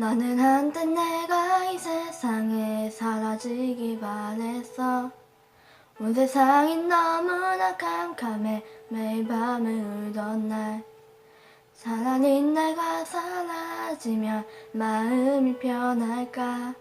나는 한때 내가 이 세상에 사라지기 바랬어. 온 세상이 너무나 캄캄해 매일 밤을 울던 날. 차라리 내가 사라지면 마음이 편할까?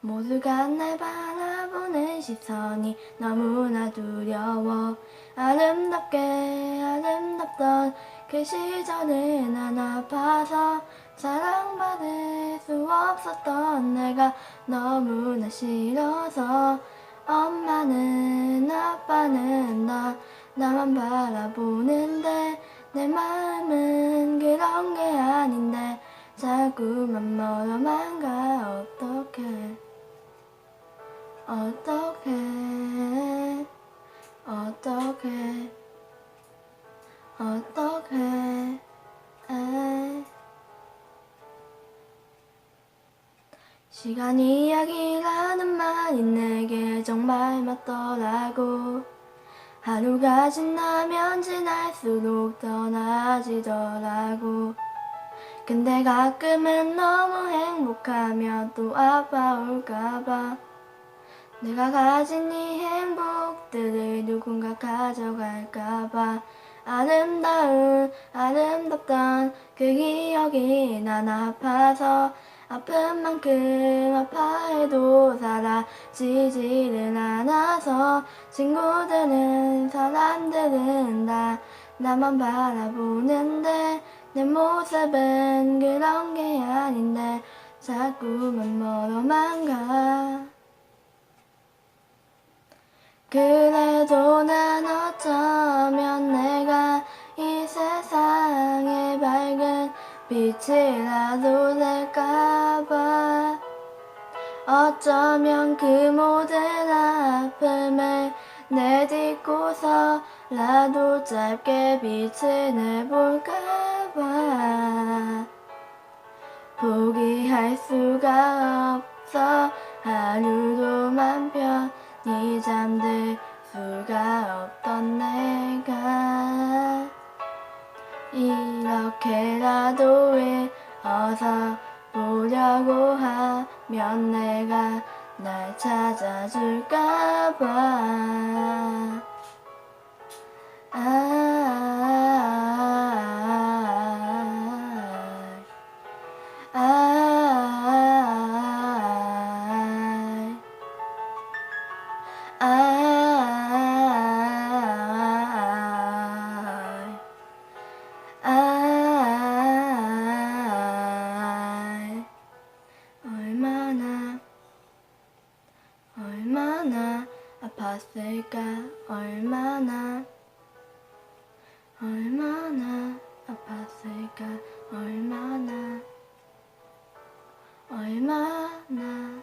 모두가 날 바라보는 시선이 너무나 두려워. 아름답게 아름답던 그 시절은 난 아파서 사랑받을 수 없었던 내가 너무나 싫어서 엄마는 아빠는 나 나만 바라보는데 내 마음은 그런 게 아닌데 자꾸만 멀어만 가. 어떡해? 어떡해? 어떡해? 어떡해 시간 이야기라는 말이 내게 정말 맞더라고. 하루가 지나면 지날수록 더 나아지더라고. 근데 가끔은 너무 행복하면 또 아파올까봐. 내가 가진 이 행복들을 누군가 가져갈까봐. 아름다운 아름답던 그 기억이 난 아파서 아픈 만큼 아파해도 사라지지를 않아서 친구들은 사람들은 다 나만 바라보는데 내 모습은 그런 게 아닌데 자꾸만 멀어만 가. 그래도 난 어쩌면 내가 이 세상에 밝은 빛이라 어쩌면 그 모든 아픔을 내딛고서라도 짧게 빛을 내볼까봐. 포기할 수가 없어. 하루도만 편히 잠들 수가 없던 내가. 이렇게라도 일어서 보려고 하면 내가 날 찾아줄까봐 아팠을까? 얼마나 얼마나 아팠을까? 얼마나 얼마나